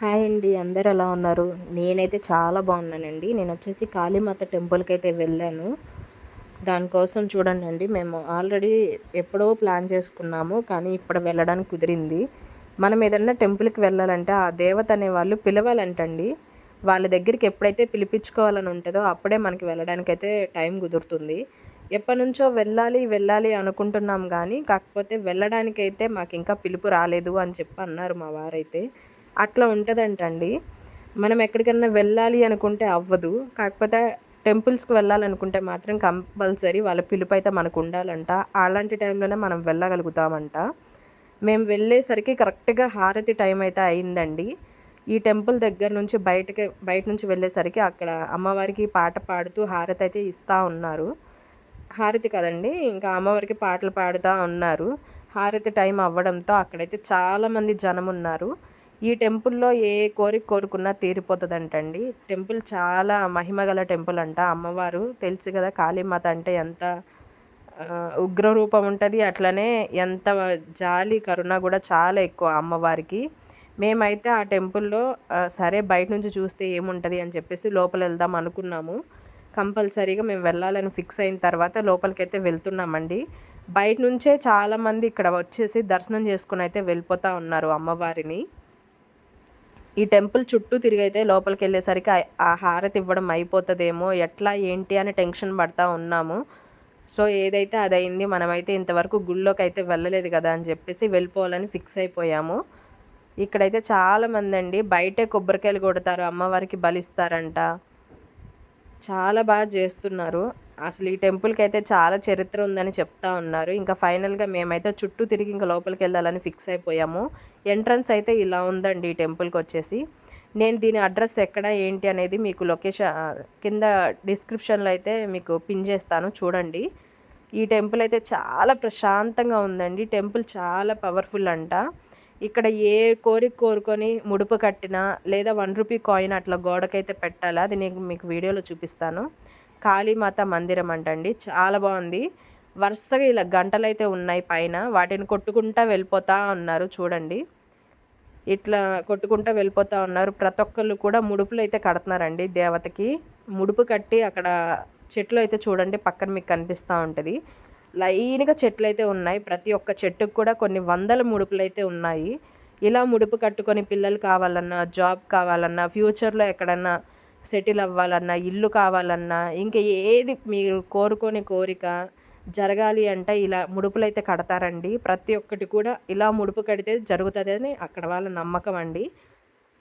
Hi అండి అందరు ఎలా ఉన్నారు? నేనైతే చాలా బాగున్నానండి. నేను వచ్చేసి కాళీమాత టెంపుల్కి అయితే వెళ్ళాను. దానికోసం చూడండి అండి మేము ఆల్రెడీ ఎప్పుడో ప్లాన్ చేసుకున్నాము కానీ ఇప్పుడు వెళ్ళడానికి కుదిరింది. మనం ఏదన్నా టెంపుల్కి వెళ్ళాలంటే ఆ దేవత అనే వాళ్ళు పిలవాలంటండి. వాళ్ళ దగ్గరికి ఎప్పుడైతే పిలిపించుకోవాలని ఉంటుందో అప్పుడే మనకి వెళ్ళడానికి అయితే టైం కుదురుతుంది. ఎప్పటి నుంచో వెళ్ళాలి వెళ్ళాలి అనుకుంటున్నాం కానీ కాకపోతే వెళ్ళడానికైతే మాకు ఇంకా పిలుపు రాలేదు అని చెప్పి అన్నారు మా వారైతే. అట్లా ఉంటుందంటండి. మనం ఎక్కడికైనా వెళ్ళాలి అనుకుంటే అవ్వదు. కాకపోతే టెంపుల్స్కి వెళ్ళాలనుకుంటే మాత్రం కంపల్సరీ వాళ్ళ పిలుపు అయితే మనకు ఉండాలంట. అలాంటి టైంలోనే మనం వెళ్ళగలుగుతామంట. మేము వెళ్ళేసరికి కరెక్ట్గా హారతి టైం అయితే అయిందండి. ఈ టెంపుల్ దగ్గర నుంచి బయటకి బయట నుంచి వెళ్ళేసరికి అక్కడ అమ్మవారికి పాట పాడుతూ హారతి అయితే ఇస్తూ ఉన్నారు. హారతి కదండి ఇంకా అమ్మవారికి పాటలు పాడుతూ ఉన్నారు. హారతి టైం అవ్వడంతో అక్కడైతే చాలామంది జనం ఉన్నారు. ఈ టెంపుల్లో ఏ కోరిక కోరుకున్నా తీరిపోతుందంటండి. టెంపుల్ చాలా మహిమగల టెంపుల్ అంట అమ్మవారు తెలుసు కదా కాళీమాత అంటే ఎంత ఉగ్ర రూపం ఉంటుంది. అట్లనే ఎంత జాలి కరుణ కూడా చాలా ఎక్కువ అమ్మవారికి. మేమైతే ఆ టెంపుల్లో సరే బయట నుంచి చూస్తే ఏముంటుంది అని చెప్పేసి లోపల వెళ్దాం అనుకున్నాము. కంపల్సరీగా మేము వెళ్ళాలని ఫిక్స్ అయిన తర్వాత లోపలికైతే వెళ్తున్నామండి. బయట నుంచే చాలామంది ఇక్కడ వచ్చేసి దర్శనం చేసుకుని అయితే వెళ్ళిపోతూ ఉన్నారు అమ్మవారిని. ఈ టెంపుల్ చుట్టూ తిరిగైతే లోపలికి వెళ్ళేసరికి ఆ హారతి ఇవ్వడం అయిపోతుందేమో ఎట్లా ఏంటి అని టెన్షన్ పడతా ఉన్నాము. సో ఏదైతే అదైంది మనమైతే ఇంతవరకు గుళ్ళోకి అయితే వెళ్ళలేదు కదా అని చెప్పేసి వెళ్ళిపోవాలని ఫిక్స్ అయిపోయాము. ఇక్కడైతే చాలామంది అండి బయటే కొబ్బరికాయలు కొడతారు అమ్మవారికి బలిస్తారంట. చాలా బాగా చేస్తున్నారు. అసలు ఈ టెంపుల్కి అయితే చాలా చరిత్ర ఉందని చెప్తా ఉన్నారు. ఇంకా ఫైనల్గా మేమైతే చుట్టూ తిరిగి ఇంకా లోపలికి వెళ్ళాలని ఫిక్స్ అయిపోయాము. ఎంట్రన్స్ అయితే ఇలా ఉందండి ఈ టెంపుల్కి వచ్చేసి. నేను దీని అడ్రస్ ఎక్కడ ఏంటి అనేది మీకు లొకేషన్ కింద డిస్క్రిప్షన్లో అయితే మీకు పిన్ చేస్తాను చూడండి. ఈ టెంపుల్ అయితే చాలా ప్రశాంతంగా ఉందండి. టెంపుల్ చాలా పవర్ఫుల్ అంట. ఇక్కడ ఏ కోరిక కోరుకొని ముడుపు కట్టినా లేదా వన్ రూపీ కాయిన్ అట్లా గోడకైతే పెట్టాలా అది నేను మీకు వీడియోలో చూపిస్తాను. కాళీమాత మందిరం అంటండి. చాలా బాగుంది. వరుసగా ఇలా గంటలైతే ఉన్నాయి పైన. వాటిని కొట్టుకుంటా వెళ్ళిపోతూ ఉన్నారు చూడండి. ఇట్లా కొట్టుకుంటా వెళ్ళిపోతూ ఉన్నారు. ప్రతి ఒక్కళ్ళు కూడా ముడుపులు అయితే కడుతున్నారండి దేవతకి. ముడుపు కట్టి అక్కడ చెట్లు అయితే చూడండి పక్కన మీకు కనిపిస్తూ ఉంటుంది. లైన్గా చెట్లు అయితే ఉన్నాయి. ప్రతి ఒక్క చెట్టుకు కూడా కొన్ని వందల ముడుపులు అయితే ఉన్నాయి. ఇలా ముడుపు కట్టుకొని పిల్లలు కావాలన్నా జాబ్ కావాలన్నా ఫ్యూచర్లో ఎక్కడన్నా సెటిల్ అవ్వాలన్నా ఇల్లు కావాలన్నా ఇంకా ఏది మీరు కోరుకునే కోరిక జరగాలి అంటే ఇలా ముడుపులు అయితే కడతారండి. ప్రతి ఒక్కటి కూడా ఇలా ముడుపు కడితే జరుగుతుంది అని అక్కడ వాళ్ళ నమ్మకం అండి.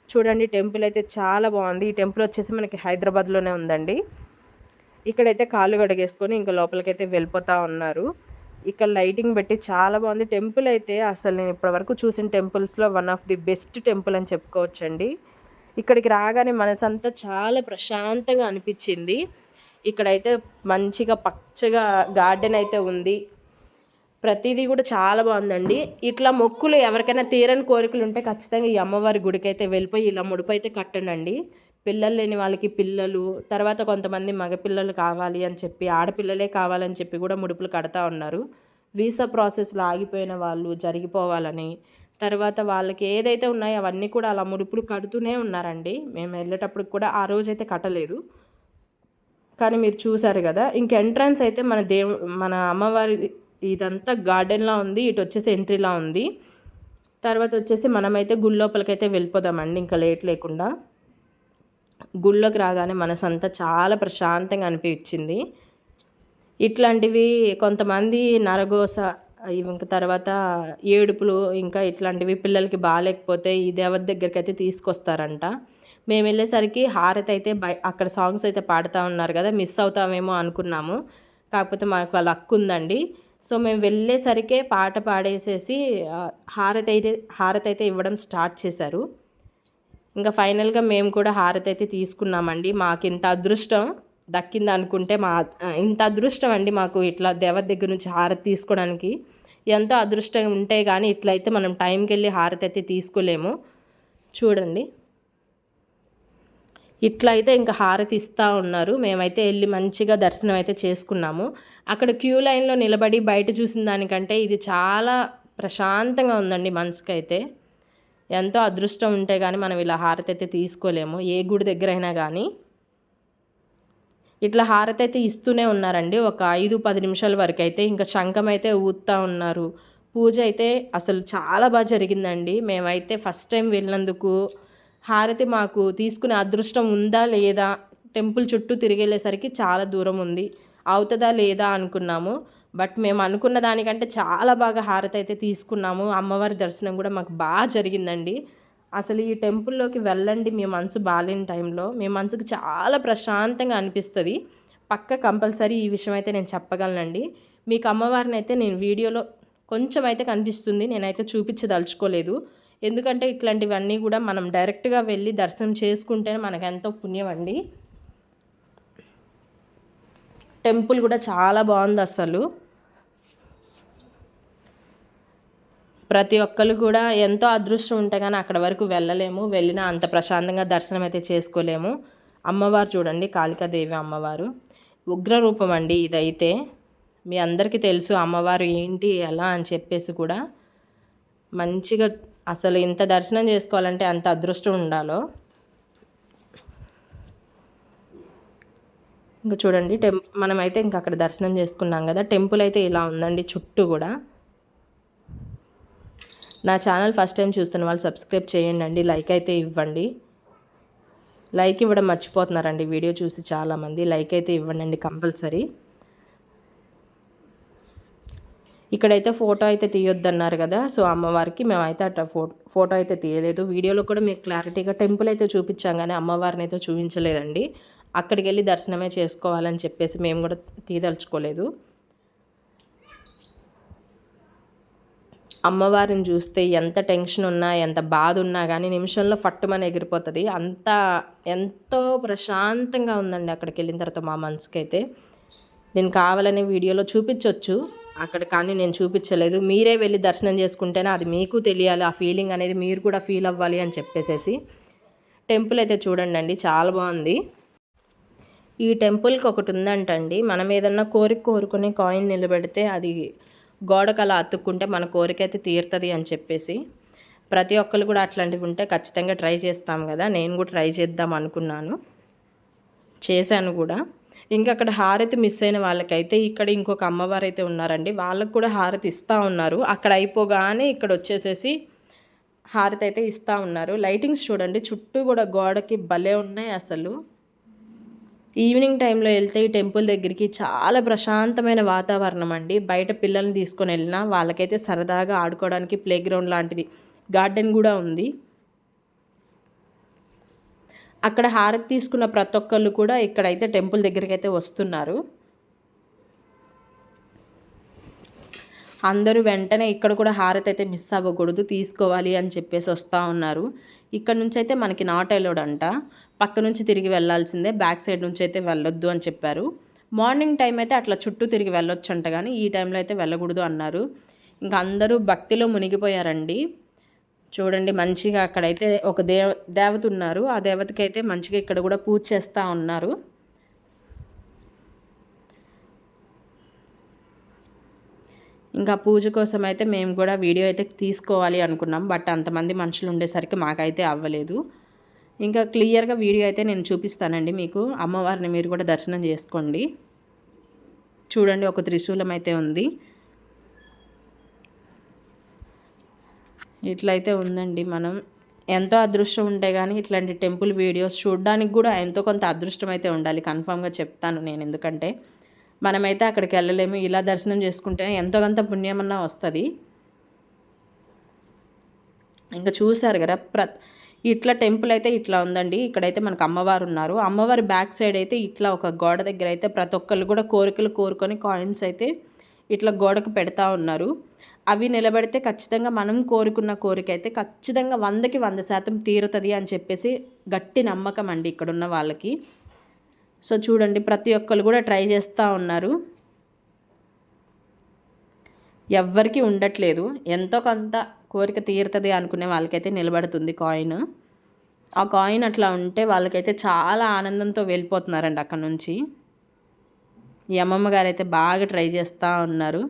చూడండి టెంపుల్ అయితే చాలా బాగుంది. ఈ టెంపుల్ వచ్చేసి మనకి హైదరాబాద్లోనే ఉందండి. ఇక్కడైతే కాళ్ళు గడిగేసుకొని ఇంకా లోపలికైతే వెళ్ళిపోతూ ఉన్నారు. ఇక్కడ లైటింగ్ పెట్టి చాలా బాగుంది. టెంపుల్ అయితే అసలు నేను ఇప్పటివరకు చూసిన టెంపుల్స్లో one of the best temple అని చెప్పుకోవచ్చండి. ఇక్కడికి రాగానే మనసంతా చాలా ప్రశాంతంగా అనిపించింది. ఇక్కడైతే మంచిగా పచ్చగా గార్డెన్ అయితే ఉంది. ప్రతిదీ కూడా చాలా బాగుందండి. ఇట్లా మొక్కులు ఎవరికైనా తీరని కోరికలు ఉంటే ఖచ్చితంగా ఈ అమ్మవారి గుడికి అయితే వెళ్ళిపోయి ఇలా ముడుపు అయితే కట్టండి పిల్లలు లేని వాళ్ళకి పిల్లలు తర్వాత కొంతమంది మగపిల్లలు కావాలి అని చెప్పి ఆడపిల్లలే కావాలని చెప్పి కూడా ముడుపులు కడతా ఉన్నారు. వీసా ప్రాసెస్లో ఆగిపోయిన వాళ్ళు జరిగిపోవాలని తర్వాత వాళ్ళకి ఏదైతే ఉన్నాయో అవన్నీ కూడా అలా ముడుపులు కడుతూనే ఉన్నారండి. మేము వెళ్ళేటప్పుడు కూడా ఆ రోజైతే కట్టలేదు. కానీ మీరు చూసారు కదా ఇంక ఎంట్రన్స్ అయితే మన దేవు మన అమ్మవారి ఇదంతా గార్డెన్లా ఉంది ఇటు వచ్చేసి ఎంట్రీలా ఉంది. తర్వాత వచ్చేసి మనమైతే గుడి వెళ్ళిపోదామండి ఇంకా లేట్ లేకుండా. గుళ్ళోకి రాగానే మనసంతా చాలా ప్రశాంతంగా అనిపించింది. ఇట్లాంటివి కొంతమంది నరగోస ఇంకా తర్వాత ఏడుపులు ఇంకా ఇట్లాంటివి పిల్లలకి బాగాలేకపోతే ఈ దేవత దగ్గరికి అయితే తీసుకొస్తారంట. మేము వెళ్ళేసరికి హారతి అయితే బయ అక్కడ సాంగ్స్ అయితే పాడుతూ ఉన్నారు కదా మిస్ అవుతామేమో అనుకున్నాము. కాకపోతే మాకు వాళ్ళ హక్కు ఉందండి. సో మేము వెళ్ళేసరికే పాట పాడేసేసి హారతి అయితే హారతి అయితే ఇవ్వడం స్టార్ట్ చేశారు. ఇంకా ఫైనల్గా మేము కూడా హారతి అయితే తీసుకున్నామండి. మాకు ఇంత అదృష్టం. దక్కింది అనుకుంటే మా ఇంత అదృష్టం అండి మాకు ఇట్లా దేవత దగ్గర నుంచి హారతి తీసుకోవడానికి. ఎంతో అదృష్టం ఉంటే కానీ ఇట్లయితే మనం టైంకి వెళ్ళి హారతి అయితే తీసుకోలేము. చూడండి. ఇట్లా అయితే ఇంకా హారతి ఇస్తూ ఉన్నారు. మేమైతే వెళ్ళి మంచిగా దర్శనం అయితే చేసుకున్నాము. అక్కడ క్యూ లైన్లో నిలబడి బయట చూసిన దానికంటే ఇది చాలా ప్రశాంతంగా ఉందండి మనసుకైతే. ఎంతో అదృష్టం ఉంటే కానీ మనం ఇలా హారతి అయితే తీసుకోలేము. ఏ గుడి దగ్గర అయినా కానీ ఇట్లా హారతి అయితే ఇస్తూనే ఉన్నారండి. ఒక ఐదు పది నిమిషాల వరకు అయితే ఇంకా శంఖం అయితే ఊతా ఉన్నారు. పూజ అయితే అసలు చాలా బాగా జరిగిందండి. మేమైతే ఫస్ట్ టైం వెళ్ళినందుకు హారతి మాకు తీసుకునే అదృష్టం ఉందా లేదా టెంపుల్ చుట్టూ తిరిగేసరికి చాలా దూరం ఉంది. అవుతుందా లేదా అనుకున్నాము. బట్ మేము అనుకున్న దానికంటే చాలా బాగా హారతి అయితే తీసుకున్నాము. అమ్మవారి దర్శనం కూడా మాకు బాగా జరిగిందండి. అసలు ఈ టెంపుల్లోకి వెళ్ళండి మీ మనసు బాగాలేని టైంలో మీ మనసుకు చాలా ప్రశాంతంగా అనిపిస్తుంది. పక్క కంపల్సరీ ఈ విషయం అయితే నేను చెప్పగలనండి. మీకు అమ్మవారిని అయితే నేను వీడియోలో కొంచెం అయితే కనిపిస్తుంది నేనైతే చూపించదలుచుకోలేదు. ఎందుకంటే ఇట్లాంటివన్నీ కూడా మనం డైరెక్ట్గా వెళ్ళి దర్శనం చేసుకుంటేనే మనకు ఎంతో పుణ్యం అండి టెంపుల్ కూడా చాలా బాగుంది అసలు ప్రతి ఒక్కరు కూడా ఎంతో అదృష్టం ఉంటే కానీ అక్కడ వరకు వెళ్ళలేము. వెళ్ళినా అంత ప్రశాంతంగా దర్శనం అయితే చేసుకోలేము. అమ్మవారు చూడండి కాళికాదేవి అమ్మవారు. ఉగ్ర రూపం అండి ఇదైతే. మీ అందరికీ తెలుసు అమ్మవారు ఏంటి ఎలా అని చెప్పేసి కూడా. మంచిగా అసలు ఇంత దర్శనం చేసుకోవాలంటే అంత అదృష్టం ఉండాలో. ఇంకా చూడండి టెం మనమైతే ఇంకా అక్కడ దర్శనం చేసుకున్నాం కదా. టెంపుల్ అయితే ఇలా ఉందండి చుట్టూ కూడా. నా ఛానల్ ఫస్ట్ టైం చూస్తున్న వాళ్ళు సబ్స్క్రైబ్ చేయండి అండి లైక్ అయితే ఇవ్వండి. లైక్ ఇవ్వడం మర్చిపోతున్నారండి వీడియో చూసి చాలామంది. లైక్ అయితే ఇవ్వండి అండి కంపల్సరీ. ఇక్కడైతే ఫోటో అయితే తీయొద్దన్నారు కదా సో అమ్మవారికి మేమైతే అట్లా ఫోటో ఫోటో అయితే తీయలేదు. వీడియోలో కూడా మీకు క్లారిటీగా టెంపుల్ అయితే చూపించాం కానీ అమ్మవారిని అయితే చూపించలేదండి. అక్కడికి వెళ్ళి దర్శనమే చేసుకోవాలని చెప్పేసి మేము కూడా తీయదలుచుకోలేదు. అమ్మవారిని చూస్తే ఎంత టెన్షన్ ఉన్నా ఎంత బాధ ఉన్నా కానీ నిమిషంలో ఫట్టుమని ఎగిరిపోతుంది. అంత ఎంతో ప్రశాంతంగా ఉందండి అక్కడికి వెళ్ళిన తర్వాత మా మనసుకైతే. అయితే నేను కావాలనే వీడియోలో చూపించవచ్చు అక్కడ కానీ నేను చూపించలేదు. మీరే వెళ్ళి దర్శనం చేసుకుంటేనే అది మీకు తెలియాలి. ఆ ఫీలింగ్ అనేది మీరు కూడా ఫీల్ అవ్వాలి అని చెప్పేసేసి. టెంపుల్ అయితే చూడండి అండి చాలా బాగుంది. ఈ టెంపుల్కి ఒకటి ఉందంటండి. మనం ఏదన్నా కోరిక కోరుకునే కాయిన్ నిలబెడితే అది గోడకు అలా అతుక్కుంటే మన కోరిక అయితే తీరుతుంది అని చెప్పేసి ప్రతి ఒక్కరు కూడా అట్లాంటివి ఉంటే ఖచ్చితంగా ట్రై చేస్తాం కదా. నేను కూడా ట్రై చేద్దాం అనుకున్నాను. చేశాను కూడా. ఇంకా అక్కడ హారతి మిస్ అయిన వాళ్ళకైతే ఇక్కడ ఇంకొక అమ్మవారు అయితే ఉన్నారండి. వాళ్ళకు కూడా హారతి ఇస్తూ ఉన్నారు. అక్కడ అయిపోగానే ఇక్కడ వచ్చేసేసి హారతి అయితే ఇస్తూ ఉన్నారు. లైటింగ్స్ చూడండి. చుట్టూ కూడా గోడకి భలే ఉన్నాయి అసలు. ఈవినింగ్ టైంలో వెళ్తే ఈ టెంపుల్ దగ్గరికి చాలా ప్రశాంతమైన వాతావరణం అండి. బయట పిల్లల్ని తీసుకొని వెళ్ళినా వాళ్ళకైతే సరదాగా ఆడుకోవడానికి ప్లే గ్రౌండ్ లాంటిది. గార్డెన్ కూడా ఉంది. అక్కడ హారతి తీసుకున్న ప్రతి ఒక్కళ్ళు కూడా ఇక్కడైతే టెంపుల్ దగ్గరికి అయితే వస్తున్నారు. అందరూ వెంటనే ఇక్కడ కూడా హారతి అయితే మిస్ అవ్వకూడదు తీసుకోవాలి అని చెప్పేసి వస్తూ ఉన్నారు. ఇక్కడ నుంచి అయితే మనకి నాట్ అలౌడ్ అంట. పక్క నుంచి తిరిగి వెళ్ళాల్సిందే బ్యాక్ సైడ్ నుంచి అయితే వెళ్ళొద్దు అని చెప్పారు. మార్నింగ్ టైం అయితే అట్లా చుట్టూ తిరిగి వెళ్ళొచ్చు అంట కానీ ఈ టైంలో అయితే వెళ్ళకూడదు అన్నారు. ఇంకా అందరూ భక్తిలో మునిగిపోయారండి. చూడండి మంచిగా అక్కడైతే ఒక దేవ దేవత ఉన్నారు. ఆ దేవతకి అయితే మంచిగా ఇక్కడ కూడా పూజ చేస్తూ ఉన్నారు. ఇంకా పూజ కోసం అయితే మేము కూడా వీడియో అయితే తీసుకోవాలి అనుకున్నాం బట్ అంతమంది మనుషులు ఉండేసరికి మాకైతే అవ్వలేదు. ఇంకా క్లియర్గా వీడియో అయితే నేను చూపిస్తానండి మీకు. అమ్మవారిని మీరు కూడా దర్శనం చేసుకోండి. చూడండి ఒక త్రిశూలం అయితే ఉంది. ఇట్లయితే ఉందండి మనం. ఎంతో అదృష్టం ఉంటే కానీ ఇట్లాంటి టెంపుల్ వీడియోస్ చూడడానికి కూడా ఎంతో కొంత అదృష్టం అయితే ఉండాలి. కన్ఫామ్గా చెప్తాను నేను ఎందుకంటే. మనమైతే అక్కడికి వెళ్ళలేము. ఇలా దర్శనం చేసుకుంటే ఎంతో కొంత పుణ్యమన్నా వస్తుంది. ఇంకా చూశారు కదా ప్ర ఇట్లా టెంపుల్ అయితే ఇట్లా ఉందండి. ఇక్కడైతే మనకు అమ్మవారు ఉన్నారు. అమ్మవారి బ్యాక్ సైడ్ అయితే ఇట్లా ఒక గోడ దగ్గర అయితే ప్రతి ఒక్కళ్ళు కూడా కోరికలు కోరుకొని కాయిన్స్ అయితే ఇట్లా గోడకు పెడతా ఉన్నారు. అవి నిలబడితే ఖచ్చితంగా మనం కోరుకున్న కోరిక అయితే ఖచ్చితంగా వందకి వంద శాతం తీరుతుంది అని చెప్పేసి గట్టి నమ్మకం అండి ఇక్కడున్న వాళ్ళకి. సో చూడండి ప్రతి ఒక్కరు కూడా ట్రై చేస్తూ ఉన్నారు. ఎవ్వరికీ ఉండట్లేదు. ఎంతో కొంత కోరిక తీరుతుంది అనుకునే వాళ్ళకైతే నిలబడుతుంది కాయిన్. ఆ కాయిన్ అట్లా ఉంటే వాళ్ళకైతే చాలా ఆనందంతో వెళ్ళిపోతున్నారండి అక్కడ నుంచి. ఈ అమ్మమ్మ గారు అయితే బాగా ట్రై చేస్తూ ఉన్నారు.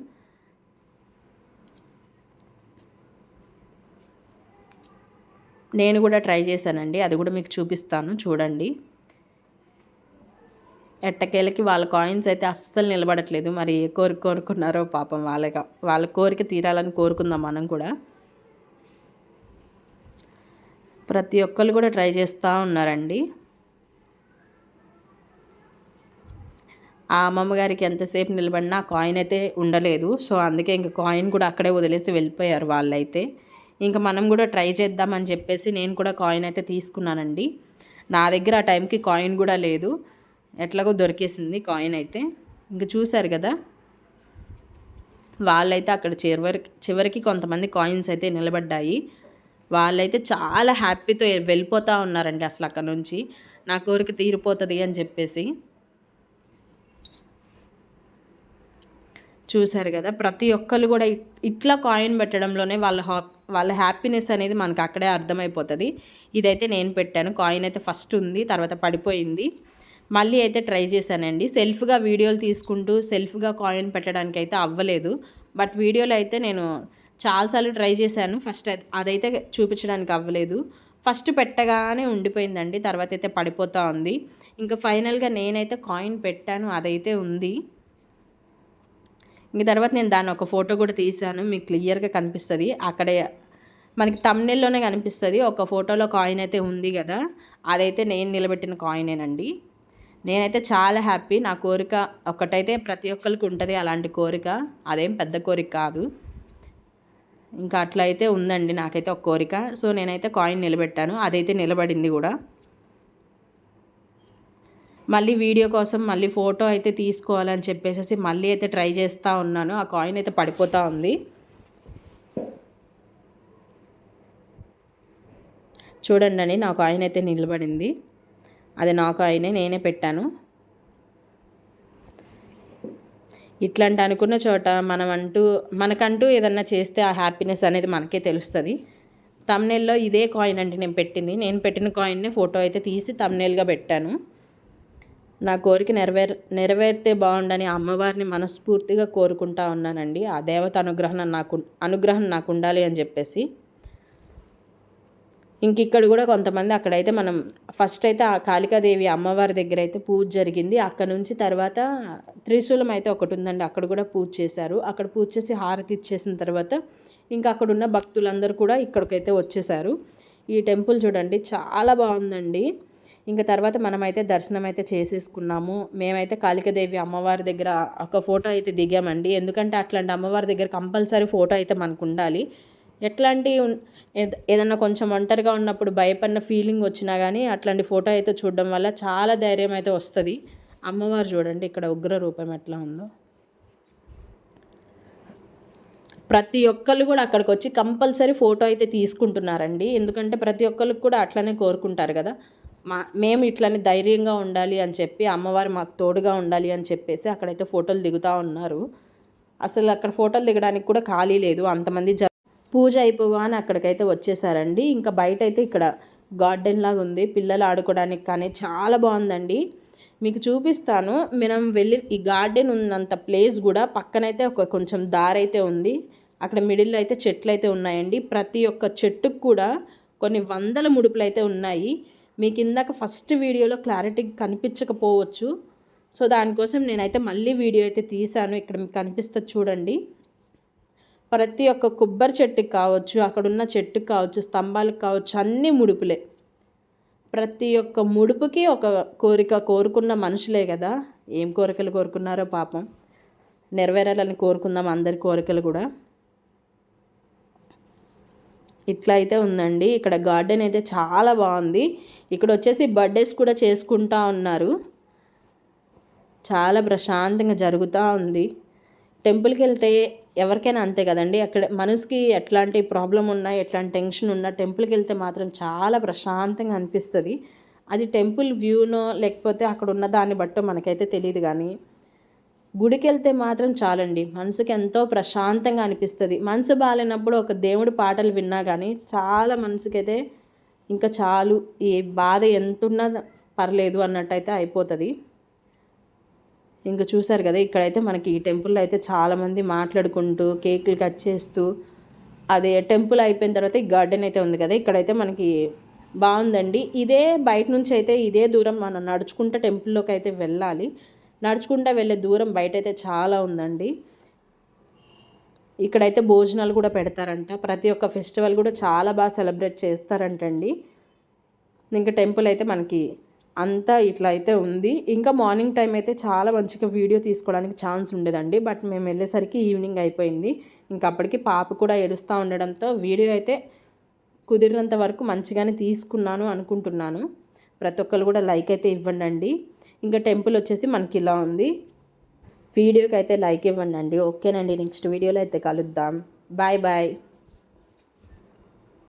నేను కూడా ట్రై చేశానండి. అది కూడా మీకు చూపిస్తాను. చూడండి. ఎట్టకేలకి వాళ్ళ కాయిన్స్ అయితే అస్సలు నిలబడట్లేదు. మరి ఏ కోరిక కోరుకున్నారో పాపం వాళ్ళకి వాళ్ళ కోరిక తీరాలని కోరుకుందాం మనం కూడా. ప్రతి ఒక్కరు కూడా ట్రై చేస్తూ ఉన్నారండి. ఆ అమ్మమ్మగారికి ఎంతసేపు నిలబడినా కాయిన్ అయితే ఉండలేదు. సో అందుకే ఇంక కాయిన్ కూడా అక్కడే వదిలేసి వెళ్ళిపోయారు వాళ్ళైతే. ఇంకా మనం కూడా ట్రై చేద్దామని చెప్పేసి నేను కూడా కాయిన్ అయితే తీసుకున్నానండి. నా దగ్గర ఆ టైంకి కాయిన్ కూడా లేదు. ఎట్లాగో దొరికేసింది కాయిన్ అయితే. ఇంక చూశారు కదా? వాళ్ళైతే అక్కడ చివరికి చివరికి కొంతమంది కాయిన్స్ అయితే నిలబడ్డాయి. వాళ్ళైతే చాలా హ్యాపీతో వెళ్ళిపోతూ ఉన్నారండి అసలు అక్కడ నుంచి. నా కోరిక తీరిపోతుంది అని చెప్పేసి. చూశారు కదా? ప్రతి ఒక్కరు కూడా ఇట్లా కాయిన్ పెట్టడంలోనే వాళ్ళ హా వాళ్ళ హ్యాపీనెస్ అనేది మనకు అక్కడే అర్థమైపోతుంది. ఇదైతే నేను పెట్టాను. కాయిన్ అయితే ఫస్ట్ ఉంది తర్వాత పడిపోయింది. మళ్ళీ అయితే ట్రై చేశానండి. సెల్ఫ్గా వీడియోలు తీసుకుంటూ సెల్ఫ్గా కాయిన్ పెట్టడానికి అయితే అవ్వలేదు. బట్ వీడియోలో అయితే నేను చాలాసార్లు ట్రై చేశాను. ఫస్ట్ అదైతే చూపించడానికి అవ్వలేదు. ఫస్ట్ పెట్టగానే ఉండిపోయిందండి. తర్వాత అయితే పడిపోతూ ఉంది. ఇంకా ఫైనల్గా నేనైతే కాయిన్ పెట్టాను. అదైతే ఉంది. ఇంక తర్వాత నేను దాన్ని ఒక ఫోటో కూడా తీశాను. మీకు క్లియర్గా కనిపిస్తుంది. అక్కడే మనకి తమ్నెల్లోనే కనిపిస్తుంది. ఒక ఫోటోలో కాయిన్ అయితే ఉంది కదా. అదైతే నేను నిలబెట్టిన కాయినేనండి. నేనైతే చాలా హ్యాపీ. నా కోరిక ఒకటైతే ప్రతి ఒక్కరికి ఉంటుంది. అలాంటి కోరిక అదేం పెద్ద కోరిక కాదు. ఇంకా అట్లా అయితే ఉందండి నాకైతే ఒక కోరిక. సో నేనైతే కాయిన్ నిలబెట్టాను. అదైతే నిలబడింది కూడా. మళ్ళీ వీడియో కోసం మళ్ళీ ఫోటో అయితే తీసుకోవాలని చెప్పేసి మళ్ళీ అయితే ట్రై చేస్తూ ఉన్నాను. ఆ కాయిన్ అయితే పడిపోతూ ఉంది. చూడండి నా కాయిన్ అయితే నిలబడింది. అది నా కాయినే నేనే పెట్టాను. ఇట్లాంటి అనుకున్న చోట మనం అంటూ మనకంటూ ఏదన్నా చేస్తే ఆ హ్యాపీనెస్ అనేది మనకే తెలుస్తుంది. తమ్నెల్లో ఇదే కాయిన్ అంటే నేను పెట్టింది. నేను పెట్టిన కాయిన్ని ఫోటో అయితే తీసి తమ్నెల్గా పెట్టాను. నా కోరిక నెరవేర్ నెరవేరితే బాగుండని అమ్మవారిని మనస్ఫూర్తిగా కోరుకుంటా ఉన్నానండి. ఆ దేవత అనుగ్రహం నాకు అనుగ్రహం నాకు ఉండాలి అని చెప్పేసి. ఇంక ఇక్కడ కూడా కొంతమంది అక్కడైతే మనం ఫస్ట్ అయితే ఆ కాళికాదేవి అమ్మవారి దగ్గర అయితే పూజ జరిగింది. అక్కడ నుంచి తర్వాత త్రిశూలం అయితే ఒకటి ఉందండి. అక్కడ కూడా పూజ చేశారు. అక్కడ పూజ చేసి హారతి ఇచ్చేసిన తర్వాత ఇంకా అక్కడ ఉన్న భక్తులందరూ కూడా ఇక్కడికైతే వచ్చేసారు ఈ టెంపుల్ చూడండి చాలా బాగుందండి. ఇంకా తర్వాత మనమైతే దర్శనం అయితే చేసేసుకున్నాము. మేమైతే కాళికాదేవి అమ్మవారి దగ్గర ఒక ఫోటో అయితే దిగామండి. ఎందుకంటే అట్లాంటి అమ్మవారి దగ్గర కంపల్సరీ ఫోటో అయితే మనకు ఉండాలి. ఎట్లాంటి ఏదన్నా కొంచెం ఒంటరిగా ఉన్నప్పుడు భయపడిన ఫీలింగ్ వచ్చినా కానీ అట్లాంటి ఫోటో అయితే చూడడం వల్ల చాలా ధైర్యం అయితే వస్తుంది. అమ్మవారు చూడండి ఇక్కడ ఉగ్ర రూపం ఎట్లా ఉందో. ప్రతి ఒక్కళ్ళు కూడా అక్కడికి వచ్చి కంపల్సరీ ఫోటో అయితే తీసుకుంటున్నారండి. ఎందుకంటే ప్రతి ఒక్కరికి కూడా అట్లనే కోరుకుంటారు కదా. మా మేము ఇట్లనే ధైర్యంగా ఉండాలి అని చెప్పి అమ్మవారు మాకు తోడుగా ఉండాలి అని చెప్పేసి అక్కడైతే ఫోటోలు దిగుతూ ఉన్నారు. అసలు అక్కడ ఫోటోలు దిగడానికి కూడా ఖాళీ లేదు. అంతమంది జ పూజ అయిపోగానే అక్కడికైతే వచ్చేసారండి. ఇంకా బయట అయితే ఇక్కడ గార్డెన్ లాగా ఉంది. పిల్లలు ఆడుకోవడానికి కానీ చాలా బాగుందండి. మీకు చూపిస్తాను. మనం వెళ్ళి ఈ గార్డెన్ ఉన్నంత ప్లేస్ కూడా పక్కనైతే ఒక కొంచెం దారైతే ఉంది. అక్కడ మిడిల్లో అయితే చెట్లు అయితే ఉన్నాయండి. ప్రతి ఒక్క చెట్టుకు కూడా కొన్ని వందల ముడుపులు అయితే ఉన్నాయి. మీకు ఇందాక ఫస్ట్ వీడియోలో క్లారిటీ కనిపించకపోవచ్చు. సో దానికోసం నేనైతే మళ్ళీ వీడియో అయితే తీశాను. ఇక్కడ మీకు కనిపిస్తుంది చూడండి. ప్రతి ఒక్క కొబ్బరి చెట్టుకి కావచ్చు అక్కడున్న చెట్టుకి కావచ్చు స్తంభాలకు కావచ్చు అన్నీ ముడుపులే. ప్రతి ఒక్క ముడుపుకి ఒక కోరిక కోరుకున్న మనుషులే కదా. ఏం కోరికలు కోరుకున్నారో పాపం. నెరవేరాలని కోరుకుందాం అందరి కోరికలు కూడా. ఇట్లా అయితే ఉందండి. ఇక్కడ గార్డెన్ అయితే చాలా బాగుంది. ఇక్కడ వచ్చేసి బర్త్డేస్ కూడా చేసుకుంటా ఉన్నారు. చాలా ప్రశాంతంగా జరుగుతూ ఉంది. టెంపుల్కి వెళ్తే ఎవరికైనా అంతే కదండి. అక్కడ మనసుకి ఎట్లాంటి ప్రాబ్లం ఉన్నా ఎట్లాంటి టెన్షన్ ఉన్నా టెంపుల్కి వెళ్తే మాత్రం చాలా ప్రశాంతంగా అనిపిస్తుంది. అది టెంపుల్ వ్యూనో లేకపోతే అక్కడ ఉన్న దాన్ని బట్టో మనకైతే తెలియదు కానీ గుడికి వెళ్తే మాత్రం చాలండి. మనసుకి ఎంతో ప్రశాంతంగా అనిపిస్తుంది. మనసు బాగాలేనప్పుడు ఒక దేవుడి పాటలు విన్నా కానీ చాలా మనసుకైతే ఇంకా చాలు. ఈ బాధ ఎంతున్నా పర్లేదు అన్నట్టయితే అయిపోతుంది. ఇంకా చూసారు కదా ఇక్కడైతే మనకి ఈ టెంపుల్లో అయితే చాలామంది మాట్లాడుకుంటూ కేకులు కట్ చేస్తూ అదే టెంపుల్ అయిపోయిన తర్వాత ఈ గార్డెన్ అయితే ఉంది కదా ఇక్కడైతే మనకి బాగుందండి. ఇదే బయట నుంచి అయితే ఇదే దూరం మనం నడుచుకుంటూ టెంపుల్లోకి అయితే వెళ్ళాలి. నడుచుకుంటూ వెళ్ళే దూరం బయట అయితే చాలా ఉందండి. ఇక్కడైతే భోజనాలు కూడా పెడతారంట. ప్రతి ఒక్క ఫెస్టివల్ కూడా చాలా బాగా సెలబ్రేట్ చేస్తారంటండి. ఇంకా టెంపుల్ అయితే మనకి అంతా ఇట్లా అయితే ఉంది. ఇంకా మార్నింగ్ టైం అయితే చాలా మంచిగా వీడియో తీసుకోవడానికి ఛాన్స్ ఉండేదండి. బట్ మేము వెళ్ళేసరికి ఈవినింగ్ అయిపోయింది. ఇంకా అప్పటికి పాప కూడా ఏడుస్తూ ఉండడంతో వీడియో అయితే కుదిరినంత వరకు మంచిగానే తీసుకున్నాను అనుకుంటున్నాను. ప్రతి ఒక్కరు కూడా లైక్ అయితే ఇవ్వండి ఇంకా టెంపుల్ వచ్చేసి మనకి ఇలా ఉంది. వీడియోకి అయితే లైక్ ఇవ్వండి ఓకేనండి. నెక్స్ట్ వీడియోలో అయితే కలుద్దాం. Bye bye.